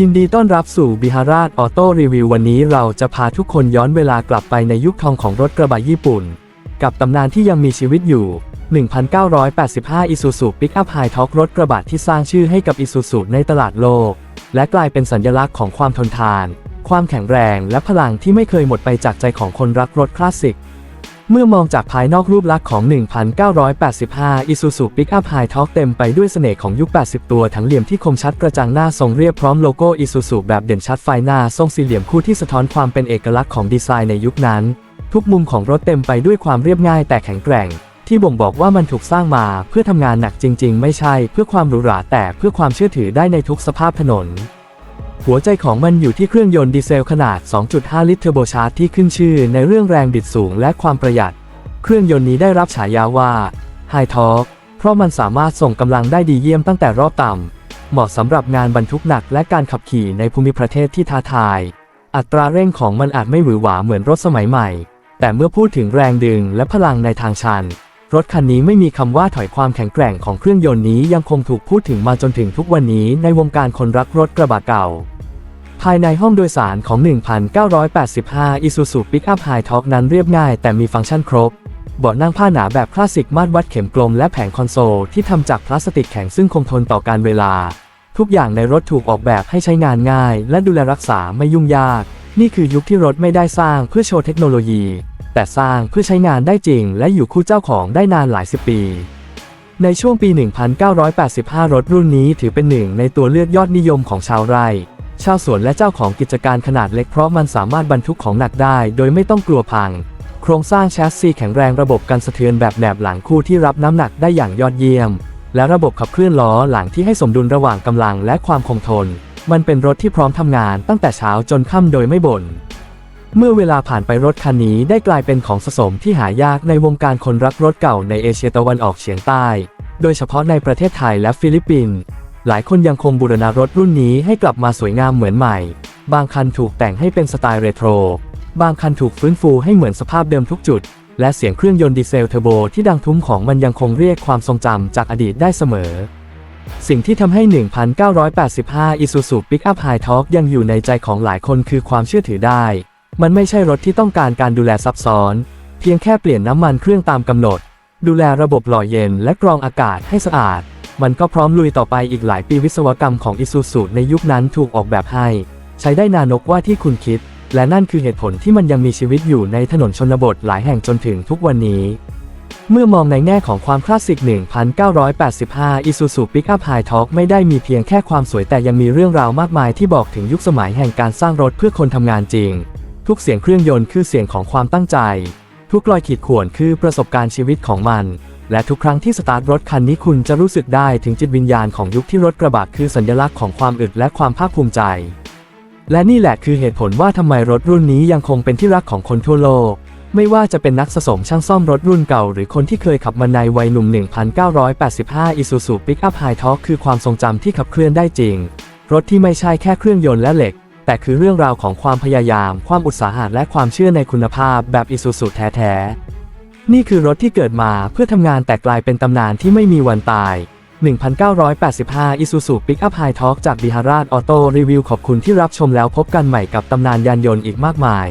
ยินดีต้อนรับสู่บิฮารา t ออโต้รีวิววันนี้เราจะพาทุกคนย้อนเวลากลับไปในยุคทองของรถกระบะญี่ปุ่น กับตำนานที่ยังมีชีวิตอยู่ 1985 Isuzu Pickup High Torque รถกระบะที่สร้างชื่อให้กับ Isuzu ในตลาดโลก และกลายเป็นสัญลักษณ์ของความทนทาน ความแข็งแรงและพลังที่ไม่เคยหมดไปจากใจของคนรักรถคลาสสิก เมื่อมองจากภายนอกรูปลักษณ์ของ 1985 Isuzu Pickup High Torque เต็มไปด้วยเสน่ห์ของยุค 80 ตัวทั้งเหลี่ยมที่คมชัดกระจังหน้าทรงเรียบพร้อมโลโก้ Isuzu แบบเด่นชัดไฟหน้าทรงสี่เหลี่ยมคู่ที่สะท้อนความเป็นเอกลักษณ์ของดีไซน์ในยุคนั้น ทุกมุมของรถเต็มไปด้วยความเรียบง่ายแต่แข็งแกร่ง ที่บ่งบอกว่ามันถูกสร้างมาเพื่อทำงานหนักจริง ๆ ไม่ใช่ เพื่อความหรูหราแต่เพื่อความเชื่อถือได้ในทุกสภาพถนน หัวใจของมันอยู่ที่เครื่องยนต์ดีเซลขนาด 2.5 ลิตรเทอร์โบชาร์จที่ขึ้นชื่อในเรื่องแรงบิดสูงและความประหยัด เครื่องยนต์นี้ได้รับฉายาว่า High Torque เพราะมันสามารถส่งกำลังได้ดีเยี่ยมตั้งแต่รอบต่ำ เหมาะสำหรับงานบรรทุกหนักและการขับขี่ในภูมิประเทศที่ท้าทาย อัตราเร่งของมันอาจไม่หวือหวาเหมือนรถสมัยใหม่ แต่เมื่อพูดถึงแรงดึงและพลังในทางชัน รถคันนี้ไม่มีคำว่าถอยความแข็งแกร่งของเครื่องยนต์นี้ยังคงถูกพูดถึงมาจนถึงทุกวันนี้ในวงการคนรักรถกระบะเก่า ภายในห้องโดยสารของ 1985 Isuzu Pickup High Torque นั้นเรียบง่ายแต่มีฟังก์ชันครบ เบาะนั่งผ้าหนาแบบคลาสสิกมาตรวัดเข็มกลมและแผงคอนโซลที่ทำจากพลาสติกแข็งซึ่งคงทนต่อการเวลา ทุกอย่างในรถถูกออกแบบให้ใช้งานง่าย และดูแลรักษาไม่ยุ่งยาก นี่คือยุคที่รถไม่ได้สร้างเพื่อโชว์เทคโนโลยี แต่สร้างเพื่อใช้งานได้จริง และอยู่คู่เจ้าของได้นานหลายสิบปีในช่วงปี 1985 รถรุ่นนี้ถือเป็นหนึ่งในตัวเลือกยอดนิยมของชาวไร่ ชาวสวนและเจ้าของกิจการขนาดเล็กเพราะมันสามารถบรรทุกของหนักได้ โดยไม่ต้องกลัวพัง โครงสร้างแชสซีแข็งแรงระบบกันสะเทือนแบบแหนบหลังคู่ที่รับน้ำหนักได้อย่างยอดเยี่ยม และระบบขับเคลื่อนล้อหลังที่ให้สมดุลระหว่างกำลังและความคงทน มันเป็นรถที่พร้อมทำงานตั้งแต่เช้าจนค่ำโดยไม่บ่นเมื่อเวลาผ่านไปรถคันนี้ได้กลายเป็นของสะสมที่หายากในวงการคนรักรถเก่าในเอเชียตะวันออกเฉียงใต้ โดยเฉพาะในประเทศไทยและฟิลิปปินส์ หลายคนยังคงบูรณารถรุ่นนี้ให้กลับมาสวยงามเหมือนใหม่ บางคันถูกแต่งให้เป็นสไตล์เรโทร บางคันถูกฟื้นฟูให้เหมือนสภาพเดิมทุกจุด และเสียงเครื่องยนต์ดีเซลเทอร์โบที่ดังทุ้มของมันยังคงเรียกความทรงจำจากอดีตได้เสมอ สิ่งที่ทำให้ 1985 Isuzu Pickup High Torque ยังอยู่ในใจของหลายคนคือความเชื่อถือได้ มันไม่ใช่รถที่ต้องการการดูแลซับซ้อน เพียงแค่เปลี่ยนน้ำมันเครื่องตามกำหนด ดูแลระบบหล่อเย็นและกรองอากาศให้สะอาด มันก็พร้อมลุยต่อไปอีกหลายปีวิศวกรรมของ Isuzu ในยุคนั้นถูกออกแบบให้ ใช้ได้นานกว่าที่คุณคิด และนั่นคือเหตุผลที่มันยังมีชีวิตอยู่ในถนนชนบทหลายแห่งจนถึงทุกวันนี้ เมื่อมองในแง่ของความคลาสสิก 1985 Isuzu Pickup High Torque ไม่ได้มีเพียงแค่ความสวยแต่ยังมีเรื่องราวมากมายที่บอกถึงยุคสมัยแห่งการสร้างรถเพื่อคนทำงานจริง ทุกเสียงเครื่องยนต์คือเสียงของความตั้งใจ ทุกรอยขีดข่วนคือประสบการณ์ชีวิตของมัน และทุกครั้งที่สตาร์ทรถคันนี้คุณจะรู้สึกได้ถึงจิตวิญญาณของยุคที่รถกระบะคือสัญลักษณ์ของความอึดและความภาคภูมิใจ และนี่แหละคือเหตุผลว่าทำไมรถรุ่นนี้ยังคงเป็นที่รักของคนทั่วโลก ไม่ว่าจะเป็นนักสะสมช่างซ่อมรถรุ่นเก่า หรือคนที่เคยขับมาในวัยหนุ่ม 1985 Isuzu Pickup High Torque คือความทรงจำที่ขับเคลื่อนได้จริง รถที่ไม่ใช่แค่เครื่องยนต์และเหล็ก แต่คือเรื่องราวของความพยายาม ความอุตสาหะและความเชื่อในคุณภาพแบบ Isuzu แท้ๆ นี่คือรถที่เกิดมาเพื่อทำงานแต่กลายเป็นตำนานที่ไม่มีวันตาย 1985 Isuzu Pickup High Torque จาก b i h a r a t Auto Review ขอบคุณที่รับชมแล้วพบกันใหม่กับตำนานยานยนต์อีกมากมาย